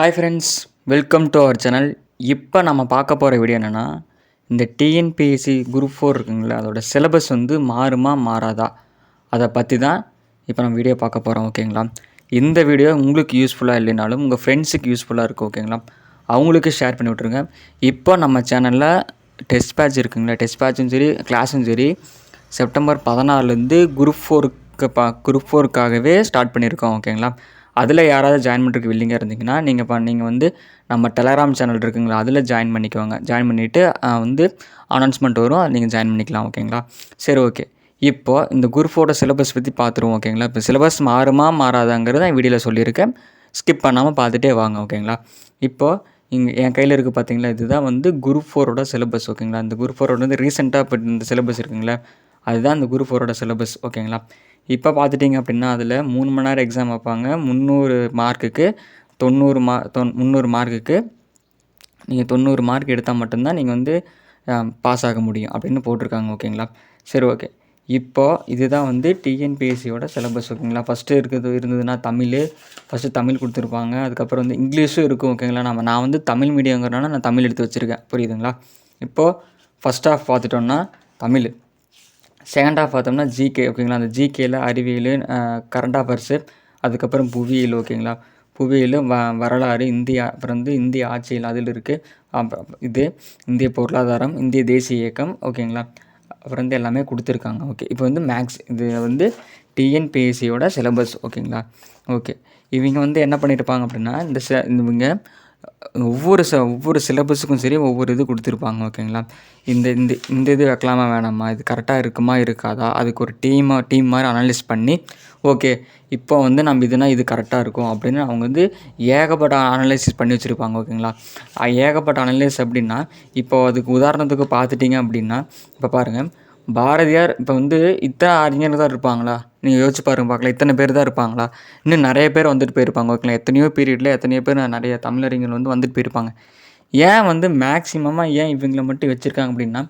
Hi friends welcome to our channel இப்போ நம்ம பார்க்க போகிற வீடியோ என்னென்னா இந்த டிஎன்பிஎஸ்சி குரூப் ஃபோர் இருக்குங்களா அதோட சிலபஸ் வந்து மாறுமா மாறாதா? அதை பற்றி தான் இப்போ நம்ம வீடியோ பார்க்க போகிறோம் ஓகேங்களா இந்த வீடியோ உங்களுக்கு யூஸ்ஃபுல்லாக இல்லைனாலும் உங்கள் ஃப்ரெண்ட்ஸுக்கு யூஸ்ஃபுல்லாக இருக்கும் ஓகேங்களா அவங்களுக்கு ஷேர் பண்ணி விட்ருங்க இப்போ நம்ம சேனலில் டெஸ்ட் பேட்ச் இருக்குங்களா டெஸ்ட் பேட்சும் சரி கிளாஸும் சரி செப்டம்பர் பதினாறுலேருந்து குரூப் ஃபோருக்கு பா குரூப் ஃபோருக்காகவே ஸ்டார்ட் பண்ணியிருக்கோம் ஓகேங்களா அதில் யாராவது ஜாயின் பண்ணுறதுக்கு வில்லிங்காக இருந்தீங்கன்னா நீங்கள் இப்போ நீங்கள் வந்து நம்ம டெலகிராம் சேனல் இருக்குங்களா அதில் ஜாயின் பண்ணிக்கோங்க. ஜாயின் பண்ணிவிட்டு வந்து அனௌன்ஸ்மெண்ட் வரும் அதை நீங்கள் ஜாயின் பண்ணிக்கலாம் ஓகேங்களா சரி ஓகே இப்போது இந்த குரூப்போட சிலபஸ் பற்றி பார்த்துருவோம் ஓகேங்களா இப்போ சிலபஸ் மாறுமா மாறாதாங்கிறத நான் வீடியோவில் சொல்லியிருக்கேன். ஸ்கிப் பண்ணாமல் பார்த்துட்டே வாங்க ஓகேங்களா இப்போது இங்கே என் கையில் இருக்குது பார்த்தீங்களா இதுதான் வந்து குரூப் ஃபோரோட சிலபஸ் ஓகேங்களா இந்த குரூப் ஃபோரோட வந்து ரீசெண்டாக இப்போ இந்த சிலபஸ் இருக்குங்களா? அதுதான் அந்த குரூப் ஃபோரோட சிலபஸ் ஓகேங்களா? இப்போ பார்த்துட்டிங்க அப்படின்னா அதில் மூணு மணி நேரம் எக்ஸாம் வைப்பாங்க. முந்நூறு மார்க்குக்கு தொண்ணூறு மா தொன் முந்நூறு மார்க்குக்கு நீங்கள் தொண்ணூறு மார்க் எடுத்தால் மட்டும்தான் நீங்கள் வந்து பாஸ் ஆக முடியும் அப்படின்னு போட்டிருக்காங்க ஓகேங்களா? சரி ஓகே. இப்போது இதுதான் வந்து டிஎன்பிஎஸ்சியோட சிலபஸ் ஓகேங்களா? ஃபஸ்ட்டு இருக்கிறது இருந்ததுன்னா தமிழ் ஃபஸ்ட்டு தமிழ் கொடுத்துருப்பாங்க. அதுக்கப்புறம் வந்து இங்கிலீஷும் இருக்கும் ஓகேங்களா? நம்ம நான் வந்து தமிழ் மீடியங்கிறனால நான் தமிழ் எடுத்து வச்சுருக்கேன். புரியுதுங்களா? இப்போது ஃபஸ்ட் ஆஃப் பார்த்துட்டோன்னா தமிழ். செகண்ட் ஆஃப் பார்த்தோம்னா ஜிகே ஓகேங்களா அந்த ஜிகேயில் அறிவியல் கரண்ட் அஃபேர்ஸு அதுக்கப்புறம் புவியியல் ஓகேங்களா புவியியல் வ வரலாறு இந்தியா அப்புறம் வந்து இந்திய ஆட்சியில் அதில் இருக்குது இது இந்திய பொருளாதாரம் இந்திய தேசிய இயக்கம் ஓகேங்களா அப்புறம் வந்து எல்லாமே கொடுத்துருக்காங்க ஓகே இப்போ வந்து மேக்ஸ் இது வந்து டிஎன்பிஎஸ்சியோட சிலபஸ் ஓகேங்களா ஓகே இவங்க வந்து என்ன பண்ணியிருப்பாங்க அப்படின்னா இந்த இவங்க ஒவ்வொரு ச ஒவ்வொரு சிலபஸுக்கும் சரி ஒவ்வொரு இது கொடுத்துருப்பாங்க ஓகேங்களா? இந்த இந்த இந்த இது வைக்கலாமா வேணாமா? இது கரெக்டாக இருக்குமா இருக்காதா? அதுக்கு ஒரு டீமாக டீம் மாதிரி அனலைஸ் பண்ணி ஓகே இப்போ வந்து நம்ம இதுனா இது கரெக்டாக இருக்கும் அப்படின்னு அவங்க வந்து ஏகப்பட்ட அனலைசிஸ் பண்ணி வச்சுருப்பாங்க ஓகேங்களா? ஏகப்பட்ட அனலைஸ் அப்படின்னா இப்போ அதுக்கு உதாரணத்துக்கு பார்த்துட்டிங்க அப்படின்னா இப்போ பாருங்கள் பாரதியார் இப்போ வந்து இத்தனை அறிஞர்கள் தான் இருப்பாங்களா? நீங்கள் யோசிச்சு பாருங்க பார்க்கலாம். இத்தனை பேர் தான் இருப்பாங்களா? இன்னும் நிறைய பேர் வந்துட்டு போயிருப்பாங்க ஓகேங்களா? எத்தனையோ பீரியடில் எத்தனையோ பேர் நிறைய தமிழறிஞர்கள் வந்து வந்துட்டு போயிருப்பாங்க. ஏன் வந்து மேக்ஸிமமாக ஏன் இவங்களை மட்டும் வச்சுருக்காங்க அப்படின்னா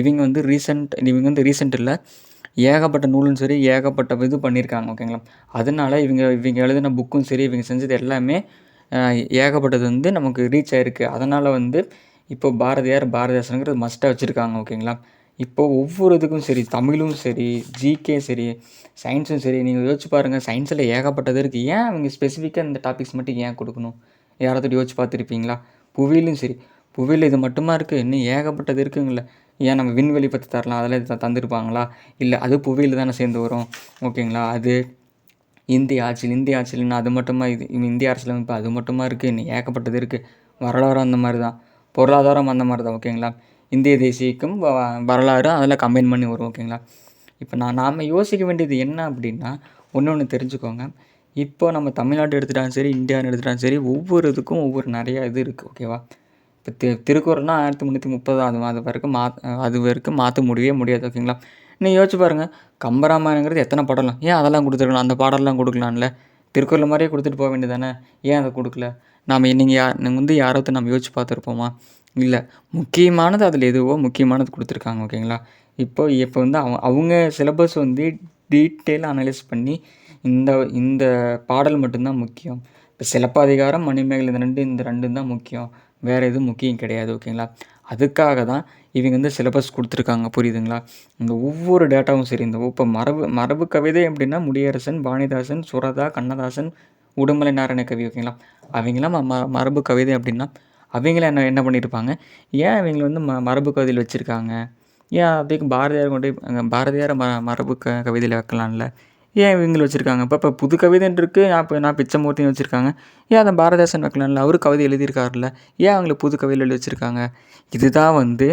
இவங்க வந்து ரீசெண்ட் இவங்க வந்து ரீசெண்ட் இல்லை. ஏகப்பட்ட நூலும் சரி ஏகப்பட்ட இது பண்ணியிருக்காங்க ஓகேங்களா? அதனால இவங்க இவங்க எழுதின புக்கும் சரி இவங்க செஞ்சது எல்லாமே ஏகப்பட்டது வந்து நமக்கு ரீச் ஆகிருக்கு அதனால் வந்து இப்போ பாரதியார் பாரதிதாசனுங்கிறது மஸ்ட்டாக வச்சுருக்காங்க ஓகேங்களா? இப்போ ஒவ்வொரு இதுக்கும் சரி தமிழும் சரி ஜிகே சரி சயின்ஸும் சரி நீங்கள் யோசிச்சு பாருங்கள் சயின்ஸில் ஏகப்பட்டது இருக்குது ஏன் அவங்க ஸ்பெசிஃபிக்காக இந்த டாபிக்ஸ் மட்டும் ஏன் கொடுக்கணும்? யாராவது யோசிச்சு பார்த்துருப்பீங்களா? புவியிலும் சரி. புவியில் இது மட்டுமா இருக்குது இன்னும் ஏகப்பட்டது இருக்குங்கள. ஏன் நம்ம விண்வெளி பற்றி தரலாம்? அதெல்லாம் தந்திருப்பாங்களா? இல்லை அது புவியில் தானே சேர்ந்து வரும். ஓகேங்களா? அது இந்திய ஆட்சியில் இந்திய ஆட்சியில்னா அது மட்டுமா இது? இந்திய அரசியலமைப்பு அது மட்டுமா இருக்குது இன்னும் ஏகப்பட்டது இருக்குது வரலாறு அந்த மாதிரி தான். பொருளாதாரம் அந்த மாதிரி தான். ஓகேங்களா? இந்திய தேசியக்கும் வரலாறு அதில் கம்பைன் பண்ணி வரும் ஓகேங்களா இப்போ நான் நாம் யோசிக்க வேண்டியது என்ன அப்படின்னா ஒன்று ஒன்று தெரிஞ்சுக்கோங்க. இப்போ நம்ம தமிழ்நாடு எடுத்துட்டாலும் சரி இந்தியான்னு எடுத்துட்டாலும் சரி ஒவ்வொரு இதுக்கும் ஒவ்வொரு நிறையா இது இருக்குது ஓகேவா இப்போ தி திருக்குறள்னா ஆயிரத்தி முந்நூற்றி முப்பது அது அது வரைக்கும் மா அது வரைக்கும் மாற்ற முடியவே முடியாது ஓகேங்களா நீங்கள் யோசிச்சு பாருங்கள் கம்பராமாயணங்கிறது எத்தனை பாடலாம்? ஏன் அதெல்லாம் கொடுத்துருக்கலாம் அந்த பாடலாம் கொடுக்கலாம்ல? திருக்குறள் மாதிரியே கொடுத்துட்டு போக வேண்டியது தானே? ஏன் அதை கொடுக்கல? நாம் நீங்கள் யார் நீங்கள் வந்து யாராவது நம்ம யோசிச்சு பார்த்துருப்போமா? இல்லை முக்கியமானது அதில் எதுவோ முக்கியமானது கொடுத்துருக்காங்க ஓகேங்களா? இப்போ இப்போ வந்து அவங்க அவங்க சிலபஸ் வந்து டீட்டெயிலாக அனலைஸ் பண்ணி இந்த இந்த பாடல் மட்டும்தான் முக்கியம். இப்போ சிலப்பதிகாரம் மணிமேகலை இந்த ரெண்டு இந்த ரெண்டும் தான் முக்கியம். வேறு எதுவும் முக்கியம் கிடையாது ஓகேங்களா? அதுக்காக தான் இவங்க வந்து சிலபஸ் கொடுத்துருக்காங்க புரியுதுங்களா? இந்த ஒவ்வொரு டேட்டாவும் சரி இந்த இப்போ மரபு மரபு கவிதை அப்படின்னா முடியரசன் வாணிதாசன் சுரதா கண்ணதாசன் உடுமலை நாராயண கவி ஓகேங்களா? அவங்களாம் ம மரபு கவிதை அப்படின்னா அவங்கள என்ன என்ன பண்ணியிருப்பாங்க ஏன் இவங்களை வந்து ம மரபு கவிதையில் வச்சுருக்காங்க? ஏன் அப்படியே பாரதியார் கொண்டு போய் பாரதியாரை ம மரபு க கவிதையில் வைக்கலாம்ல? ஏன் இவங்களை வச்சுருக்காங்க? இப்போ இப்போ புது கவிதைன்னு இருக்குது நான் இப்போ நான் பிச்சைமூர்த்தின்னு வச்சுருக்காங்க. ஏன் அதை பாரதாசன் வைக்கலாம்ல? அவர் கவிதை எழுதியிருக்காருல்ல. ஏன் அவங்கள புது கவிதையில் வச்சுருக்காங்க? இதுதான் வந்து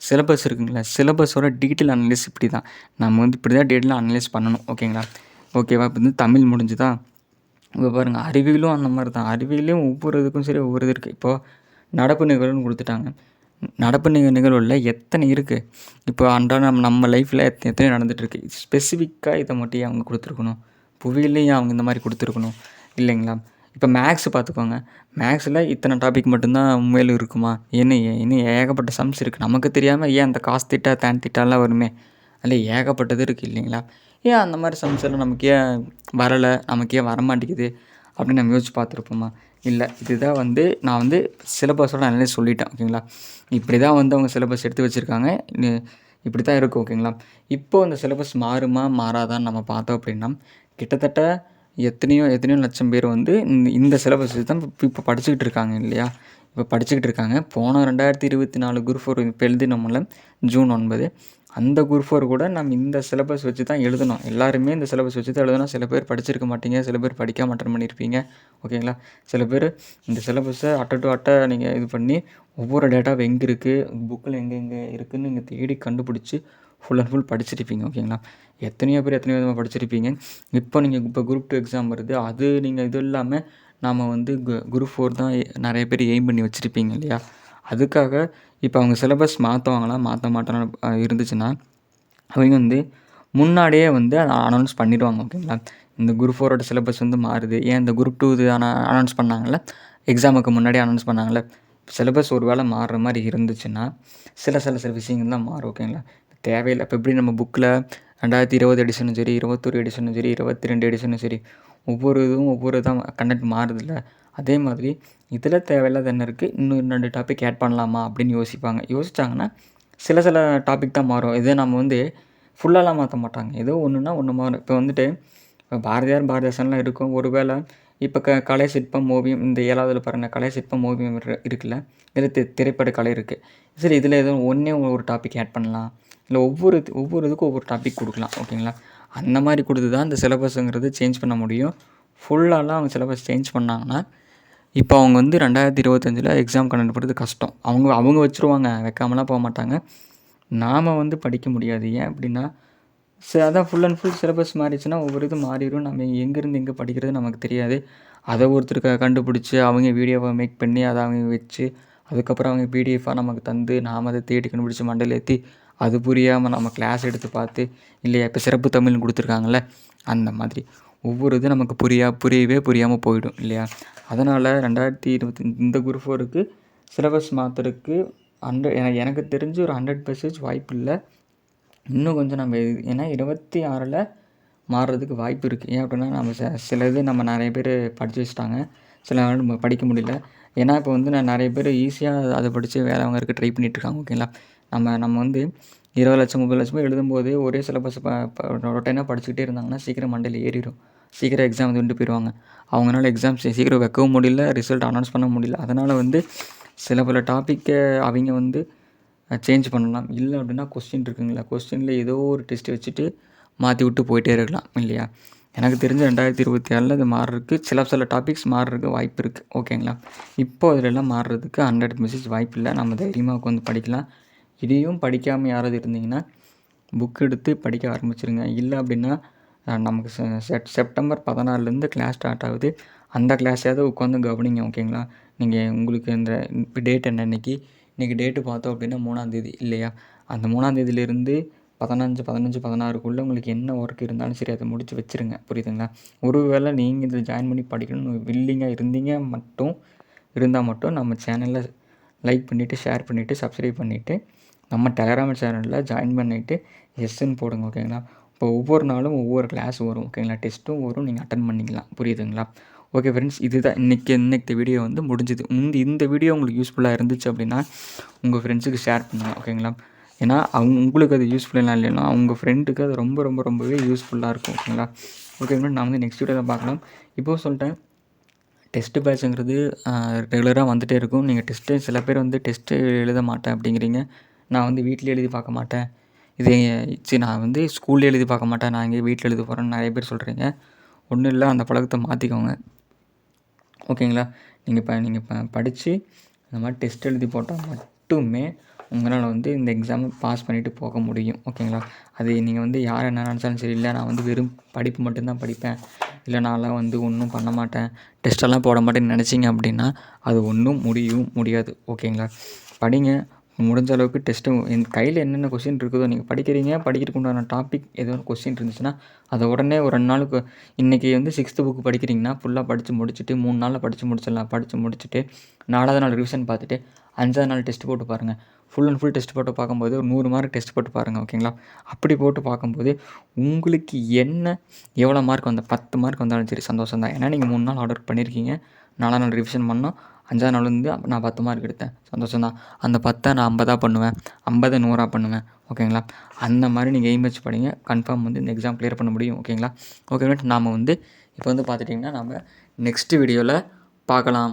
சிலபஸ் இருக்குங்களா? சிலபஸோட டீட்டெயில் அனலைஸ் இப்படி தான் நம்ம வந்து இப்படி தான் டீட்டெயில் அனலைஸ் பண்ணணும். ஓகேங்களா? ஓகேவா? இப்போ வந்து தமிழ் முடிஞ்சுதா? இப்போ பாருங்கள் அறிவியலும் அந்த மாதிரி தான் அறிவியலையும் ஒவ்வொரு இதுக்கும் சரி ஒவ்வொரு இது இருக்குது இப்போது நடப்பு நிகழ்வுன்னு கொடுத்துட்டாங்க. நடப்பு நிக நிகழ்வுகளில் எத்தனை இருக்குது இப்போ அன்றாட நம்ம நம்ம லைஃப்பில் எத்தனை எத்தனை நடந்துகிட்ருக்கு ஸ்பெசிஃபிக்காக இதை மட்டும் அவங்க கொடுத்துருக்கணும்? புவியிலையும் அவங்க இந்த மாதிரி கொடுத்துருக்கணும். இல்லைங்களா? இப்போ மேக்ஸ் பார்த்துக்கோங்க. மேக்ஸில் இத்தனை டாபிக் மட்டும்தான் உண்மையில் இருக்குமா? என்ன இன்னும் ஏகப்பட்ட சம்ஸ் இருக்குது நமக்கு தெரியாமல் ஏன் அந்த காசு திட்டா தேன் திட்டாலாம் வருமே? அதில் ஏகப்பட்டது இருக்குது இல்லைங்களா? ஏன் அந்த மாதிரி சம்ஸ் எல்லாம் நமக்கு ஏன் வரலை? நமக்கு ஏன் வரமாட்டேங்குது? அப்படின்னு நம்ம யோசிச்சு பார்த்துருப்போமா? இல்லை இதுதான் வந்து நான் வந்து சிலபஸோட நல்லா சொல்லிட்டேன் ஓகேங்களா இப்படி தான் வந்து அவங்க சிலபஸ் எடுத்து வச்சுருக்காங்க. இப்படி தான் இருக்கும் ஓகேங்களா இப்போது அந்த சிலபஸ் மாறுமா மாறாதான்னு நம்ம பார்த்தோம் அப்படின்னா கிட்டத்தட்ட எத்தனையோ எத்தனையோ லட்சம் பேர் வந்து இந்த இந்த சிலபஸ் தான் இப்போ படிச்சுக்கிட்டு இருக்காங்க இல்லையா? இப்போ படிச்சுக்கிட்டு இருக்காங்க. போன ரெண்டாயிரத்தி இருபத்தி நாலு குரூப் ஃபோர் இப்போ எழுதினோம்ல ஜூன் ஒன்பது. அந்த குரூப் ஃபோர் கூட நம்ம இந்த சிலபஸ் வச்சு தான் எழுதணும். எல்லாருமே இந்த சிலபஸ் வச்சு தான் எழுதணும். சில பேர் படிச்சிருக்க மாட்டீங்க. சில பேர் படிக்காம அட்டன் பண்ணியிருப்பீங்க ஓகேங்களா? சில பேர் இந்த சிலபஸை அட்டை டு அட்டை நீங்கள் இது பண்ணி ஒவ்வொரு டேட்டாவும் எங்கே இருக்குது புக்கில் எங்கே எங்கே இருக்குதுன்னு நீங்கள் தேடி கண்டுபிடிச்சி ஃபுல் அண்ட் ஃபுல் படிச்சிருப்பீங்க. ஓகேங்களா? எத்தனையோ பேர் எத்தனையோ விதமாக படிச்சிருப்பீங்க. இப்போ நீங்கள் இப்போ குரூப் டூ எக்ஸாம் வருது. அது நீங்கள் இது இல்லாமல் நாம் வந்து கு குரூப் ஃபோர் தான் நிறைய பேர் எய்ம் பண்ணி வச்சுருப்பீங்க இல்லையா? அதுக்காக இப்போ அவங்க சிலபஸ் மாற்றுவாங்களா மாற்ற மாட்டாங்களா இருந்துச்சுன்னா அவங்க வந்து முன்னாடியே வந்து அதை அனௌன்ஸ் பண்ணிடுவாங்க ஓகேங்களா இந்த குரூப் ஃபோரோட சிலபஸ் வந்து மாறுது. ஏன் இந்த குரூப் டூ இது அனௌன்ஸ் பண்ணாங்கள்ல எக்ஸாமுக்கு முன்னாடி அனௌன்ஸ் பண்ணாங்கல்ல? சிலபஸ் ஒரு வேளை மாறுற மாதிரி இருந்துச்சுன்னா சில சில சில விஷயங்கள் தான் மாறும் ஓகேங்களா தேவையில்லை. இப்போ எப்படி நம்ம புக்கில் ரெண்டாயிரத்தி இருபது எடிஷனும் சரி இருபத்தொரு எடிஷனும் சரி இருபத்தி ரெண்டு எடிஷனும் சரி ஒவ்வொரு இதுவும் ஒவ்வொரு இதாக கண்டென்ட் மாறுதில்ல. அதே மாதிரி இதில் தேவையில்லாத என்ன இருக்குது இன்னும் ரெண்டு டாபிக் ஆட் பண்ணலாமா அப்படின்னு யோசிப்பாங்க. யோசிச்சாங்கன்னா சில சில டாபிக் தான் மாறும். இதே நம்ம வந்து ஃபுல்லாலாம் மாற்ற மாட்டாங்க. ஏதோ ஒன்றுனா ஒன்று மாறும். இப்போ வந்துட்டு இப்போ பாரதியார் பாரதிதாசன்லாம் இருக்கும். ஒரு வேளை இப்போ க கலை சிற்பம் ஓவியம் இந்த ஏழாவதுல பாருங்கள் கலை சிற்பம் ஓவியம் இருக்குல்ல. இதில் தி திரைப்பட கலை இருக்குது சரி இதில் எதுவும் ஒன்றே ஒரு டாபிக் ஆட் பண்ணலாம். இல்லை ஒவ்வொரு இது- ஒவ்வொரு இதுக்கும் ஒவ்வொரு டாபிக் கொடுக்கலாம். ஓகேங்களா? அந்த மாதிரி கொடுத்து தான் இந்த சிலபஸ்ஸுங்கிறது சேஞ்ச் பண்ண முடியும். ஃபுல்லாலாம் அவங்க சிலபஸ் சேஞ்ச் பண்ணாங்கன்னா இப்போ அவங்க வந்து ரெண்டாயிரத்தி இருபத்தஞ்சில் எக்ஸாம் கண்டக்ட் பண்ணுறது கஷ்டம். அவங்க அவங்க வச்சுருவாங்க வைக்காமலாம் போக மாட்டாங்க. நாம் வந்து படிக்க முடியாது. ஏன் அப்படின்னா சரி அதான் ஃபுல் அண்ட் ஃபுல் சிலபஸ் மாறிச்சுன்னா ஒவ்வொரு இது மாறிடும். நம்ம எங்கேருந்து எங்கே படிக்கிறது நமக்கு தெரியாது. அதை ஒருத்தர் க கண்டுபிடிச்சி அவங்க வீடியோவை மேக் பண்ணி அதை அவங்க வச்சு அதுக்கப்புறம் அவங்க பிடிஎஃபாக நமக்கு தந்து நாம் அதை தேடி கண்டுபிடிச்சி மண்டையில் ஏற்றி அது புரியாமல் நம்ம கிளாஸ் எடுத்து பார்த்து இல்லையா இப்போ சிறப்பு தமிழ்னு கொடுத்துருக்காங்கல்ல அந்த மாதிரி. ஒவ்வொரு இது நமக்கு புரியா புரியவே புரியாமல் போயிடும் இல்லையா? அதனால் ரெண்டாயிரத்தி இருபத்தி இந்த குரூப் ஃபோருக்கு சிலபஸ் மாற்றுறதுக்கு ஹண்ட்ரட் எனக்கு தெரிஞ்சு ஒரு ஹண்ட்ரட் பர்சன்டேஜ் வாய்ப்பு இல்லை. இன்னும் கொஞ்சம் நம்ம ஏன்னா இருபத்தி ஆறில் மாறுறதுக்கு வாய்ப்பு இருக்குது ஏன் அப்படின்னா நம்ம ச சில இது நம்ம நிறைய பேர் படித்து வச்சுட்டாங்க. சில நாள் நம்ம படிக்க முடியல. ஏன்னா இப்போ வந்து நான் நிறைய பேர் ஈஸியாக அதை படித்து வேறவங்க இருக்க ட்ரை பண்ணிகிட்ருக்காங்க ஓகேங்களா நம்ம நம்ம வந்து இருபது லட்சம் முப்பது லட்சமோ எழுதும்போது ஒரே சிலபஸ் ப ரொட்டைனாக படிச்சுக்கிட்டே இருந்தாங்கன்னா சீக்கிரம் மண்டையில் ஏறிடும் சீக்கிரம் எக்ஸாம் வந்துட்டு போயிடுவாங்க அவங்களால எக்ஸாம் சீக்கிரம் வைக்கவும் முடியல ரிசல்ட் அனௌன்ஸ் பண்ண முடியல. அதனால் வந்து சில பல டாப்பிக்கை அவங்க வந்து சேஞ்ச் பண்ணலாம். இல்லை அப்படின்னா கொஸ்டின் இருக்குங்களா? கொஸ்டினில் ஏதோ ஒரு டெஸ்ட் வச்சுட்டு மாற்றி விட்டு போயிட்டே இருக்கலாம் இல்லையா? எனக்கு தெரிஞ்ச ரெண்டாயிரத்தி இருபத்தி ஏழில் இது மாறுறதுக்கு சில சில டாபிக்ஸ் மாறுறதுக்கு வாய்ப்பு இருக்குது ஓகேங்களா இப்போ அதிலெல்லாம் மாறுறதுக்கு ஹண்ட்ரட் மெசேஜ் வாய்ப்பு இல்லை. நம்ம தைரியமாக உட்காந்து படிக்கலாம். இதையும் படிக்காமல் யாராவது இருந்தீங்கன்னா புக் எடுத்து படிக்க ஆரம்பிச்சிருங்க. இல்லை அப்படின்னா நமக்கு செப் செப்டம்பர் பதினாறுலேருந்து கிளாஸ் ஸ்டார்ட் ஆகுது. அந்த கிளாஸையாவது உட்காந்து கவனிங்க ஓகேங்களா நீங்கள் உங்களுக்கு இந்த இப்போ டேட் என்ன இன்னைக்கு? இன்றைக்கி டேட்டு பார்த்தோம் அப்படின்னா மூணாந்தேதி இல்லையா? அந்த மூணாந்தேதியிலேருந்து பதினஞ்சு பதினஞ்சு பதினாறுக்குள்ளே உங்களுக்கு என்ன ஒர்க் இருந்தாலும் சரி அதை முடித்து வச்சுருங்க. புரியுதுங்களா? ஒரு வேளை நீங்கள் இதில் ஜாயின் பண்ணி படிக்கணும்னு வில்லிங்காக இருந்தீங்க மட்டும் இருந்தால் மட்டும் நம்ம சேனலில் லைக் பண்ணிவிட்டு ஷேர் பண்ணிவிட்டு சப்ஸ்கிரைப் பண்ணிவிட்டு நம்ம டெலகிராம் சேனலில் ஜாயின் பண்ணிவிட்டு எஸ்ன்னு போடுங்க ஓகேங்களா இப்போ ஒவ்வொரு நாளும் ஒவ்வொரு கிளாஸ் வரும் ஓகேங்களா டெஸ்ட்டும் வரும் நீங்கள் அட்டன் பண்ணிக்கலாம். புரியுதுங்களா? ஓகே ஃப்ரெண்ட்ஸ் இதுதான் இன்றைக்கி இன்னைக்கு வீடியோ வந்து முடிஞ்சுது. இந்த இந்த வீடியோ உங்களுக்கு யூஸ்ஃபுல்லாக இருந்துச்சு அப்படின்னா உங்கள் ஃப்ரெண்ட்ஸுக்கு ஷேர் பண்ணுங்கள் ஓகேங்களா ஏன்னா அவங்க உங்களுக்கு அது யூஸ்ஃபுல்லாக இல்லைன்னா அவங்க ஃப்ரெண்டுக்கு அது ரொம்ப ரொம்ப ரொம்பவே யூஸ்ஃபுல்லாக இருக்கும் ஓகேங்களா ஓகே ஃப்ரெண்ட் நான் வந்து நெக்ஸ்ட் வீடியோவில் பார்க்கலாம். இப்போது சொல்லிட்டேன் டெஸ்ட்டு பேட்சுங்கிறது ரெகுலராக வந்துகிட்டே இருக்கும். நீங்கள் டெஸ்ட்டு சில பேர் வந்து டெஸ்ட்டு எழுத மாட்டேன் அப்படிங்கிறீங்க. நான் வந்து வீட்டில் எழுதி பார்க்க மாட்டேன். இது சரி நான் வந்து ஸ்கூலில் எழுதி பார்க்க மாட்டேன். நான் இங்கே வீட்டில் எழுதி போகிறேன்னு நிறைய பேர் சொல்கிறீங்க ஒன்றும் இல்லை அந்த பழக்கத்தை மாற்றிக்கோங்க ஓகேங்களா? நீங்கள் இப்போ நீங்கள் இப்போ படித்து இந்த மாதிரி டெஸ்ட் எழுதி போட்டால் மட்டுமே உங்களால் வந்து இந்த எக்ஸாமை பாஸ் பண்ணிவிட்டு போக முடியும். ஓகேங்களா? அது நீங்கள் வந்து யார் என்ன நினச்சாலும் சரி இல்லை நான் வந்து வெறும் படிப்பு மட்டும்தான் படிப்பேன். இல்லை நான்லாம் வந்து ஒன்றும் பண்ண மாட்டேன். டெஸ்ட்டெல்லாம் போட மாட்டேன்னு நினச்சிங்க அப்படின்னா அது ஒன்றும் முடியும் முடியாது. ஓகேங்களா? படிங்க. முடிஞ்ச அளவுக்கு டெஸ்ட்டு என் கையில் என்னென்ன கொஸ்டின் இருக்குதோ நீங்கள் படிக்கிறீங்க படிக்கிறதுக்கு உண்டான டாபிக் ஏதோ கொஷின் கொஸ்டின் இருந்துச்சுன்னா அதை உடனே ஒரு ரெண்டு நாளுக்கு இன்றைக்கி வந்து சிக்ஸ்த்து புக்கு படிக்கிறீங்கன்னா ஃபுல்லாக படித்து முடிச்சுட்டு மூணு நாளில் படித்து முடிச்சிடலாம் படித்து முடிச்சுட்டு நாலாவது நாள் ரிவிஷன் பார்த்துட்டு அஞ்சாவது நாள் டெஸ்ட் போட்டு பாருங்கள் ஃபுல் அண்ட் ஃபுல் டெஸ்ட் போட்டு பார்க்கும்போது ஒரு நூறு மார்க் டெஸ்ட் போட்டு பாருங்கள் ஓகேங்களா அப்படி போட்டு பார்க்கும்போது உங்களுக்கு என்ன எவ்வளோ மார்க் வந்த பத்து மார்க் வந்தாலும் சரி சந்தோஷம் தான் ஏன்னா நீங்கள் மூணு நாள் ஆர்டர் பண்ணியிருக்கீங்க நாலாம் நாள் ரிவிஷன் பண்ணோம் அஞ்சாவது நாள் வந்து நான் பத்து மார்க் எடுத்தேன். சந்தோஷம் தான் அந்த பத்தை நான் ஐம்பதாக பண்ணுவேன். ஐம்பதை நூறாக பண்ணுவேன். ஓகேங்களா? அந்த மாதிரி நீங்கள் எய்ம் வச்சு படிங்க. கன்ஃபார்ம் வந்து இந்த எக்ஸாம் கிளியர் பண்ண முடியும். ஓகேங்களா? ஓகே நாம் வந்து இப்போ வந்து பார்த்துட்டிங்கன்னா நம்ம நெக்ஸ்ட் வீடியோவில் பார்க்கலாம்.